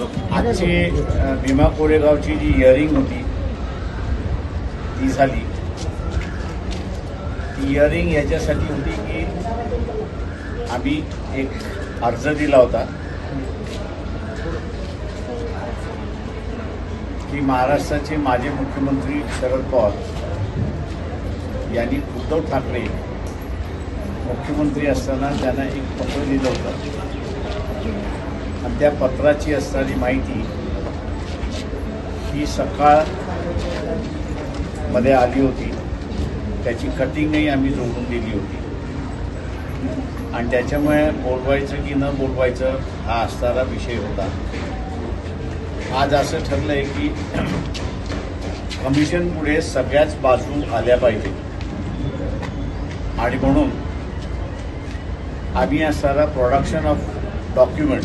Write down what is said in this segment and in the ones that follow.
आजची भीमा कोरेगावची जी हिअरिंग होती ती झाली. ती हिअरिंग याच्यासाठी होती की आम्ही एक अर्ज दिला होता की महाराष्ट्राचे माजी मुख्यमंत्री शरद पवार यांनी उद्धव ठाकरे मुख्यमंत्री असताना त्यांना एक पत्र दिलं होतं. आणि त्या पत्राची असणारी माहिती ही सकाळमध्ये आली होती. त्याची कटिंगही आम्ही जोडून दिली होती. आणि त्याच्यामुळे बोलवायचं की न बोलवायचं हा असणारा विषय होता. आज असं ठरलं आहे की कमिशन पुढे सगळ्याच बाजू आल्या पाहिजे. आणि म्हणून आम्ही असणारा production of document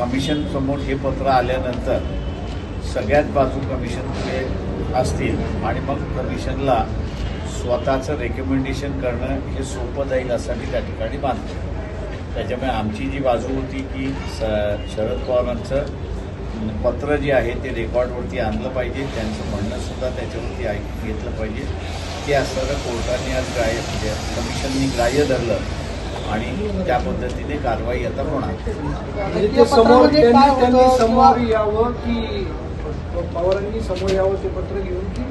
कमिशन समोर हे पत्र आल्यानंतर सगळ्यात बाजू कमिशनकडे असतील. आणि मग कमिशनला स्वतःचं रेकमेंडेशन करणं हे सोपं जाईल असं मी त्या ठिकाणी मानतो त्याच्यामुळे आमची जी बाजू होती की स शरद पवारांचं पत्र जे आहे ते रेकॉर्डवरती आणलं पाहिजे. त्यांचं म्हणणंसुद्धा त्याच्यावरती ऐकून घेतलं पाहिजे. ते असणारं कोर्टाने आज ग्राह्य म्हणजे कमिशननी ग्राह्य धरलं. आणि त्या पद्धतीने कारवाई आता होणार. म्हणजे समोर त्यांनी समोर यावं की पवारांनी समोर यावं ते पत्र घेऊन की?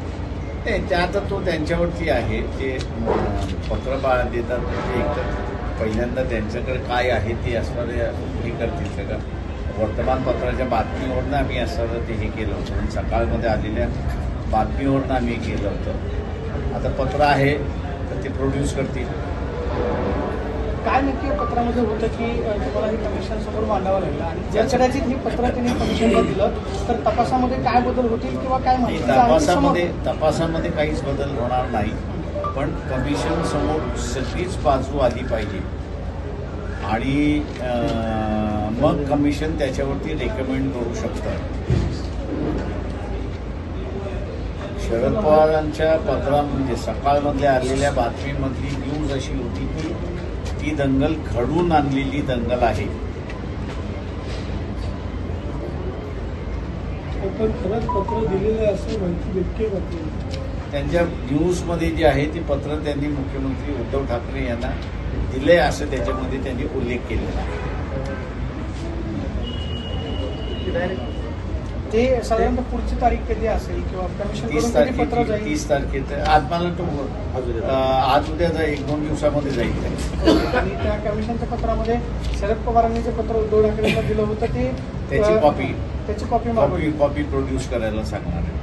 नाही ते आता तो त्यांच्यावरती आहे. ते पत्र बा देतात म्हणजे एकतर पहिल्यांदा त्यांच्याकडे काय आहे ते असणारे हे करतील सगळं. वर्तमानपत्राच्या बातमीवरनं आम्ही असणारं ते हे केलं होतं. म्हणजे सकाळमध्ये आलेल्या बातमीवरनं आम्ही हे केलं होतं. आता पत्र आहे तर ते प्रोड्यूस करतील. काय नक्की पत्रामध्ये होतं की तुम्हाला हे कमिशन समोर मांडावं लागलं? आणि जर कदाचित हे पत्र त्यांनी कमिशनला दिलं तर तपासामध्ये काय बदल होतील किंवा काय माहिती तपासामध्ये तपासामध्ये काहीच बदल होणार नाही पण कमिशन समोर सगळीच बाजू आली पाहिजे. आणि मग कमिशन त्याच्यावरती रेकमेंड करू शकतं. शरद पवारांच्या पत्रा म्हणजे सकाळमधल्या आलेल्या बातमीमधली न्यूज अशी होती की ती दंगल घडून आणलेली दंगल आहे. पण खरंच पत्र दिलेलं आहे असं माहिती भेटते का आपल्याला? त्यांच्या न्यूजमध्ये जे आहे ते पत्र त्यांनी मुख्यमंत्री उद्धव ठाकरे यांना दिले असं त्याच्यामध्ये त्यांनी उल्लेख केलेला आहे. ते साधारणतः पुढची तारीख कधी असेल किंवा कमिशन तीस कधी पत्र तारखेची जाईल? तीस तारखेत आज मला तो अं, आज उद्या जा- एक दोन दिवसामध्ये जाईल. आणि त्या कमिशनच्या पत्रामध्ये शरद पवारांनी जे पत्र उद्धव ठाकरेंना दिलं होतं ते त्याची अ, कॉपी त्याची कॉपी कॉपी मागवली कॉपी प्रोड्यूस करायला सांगणार आहे.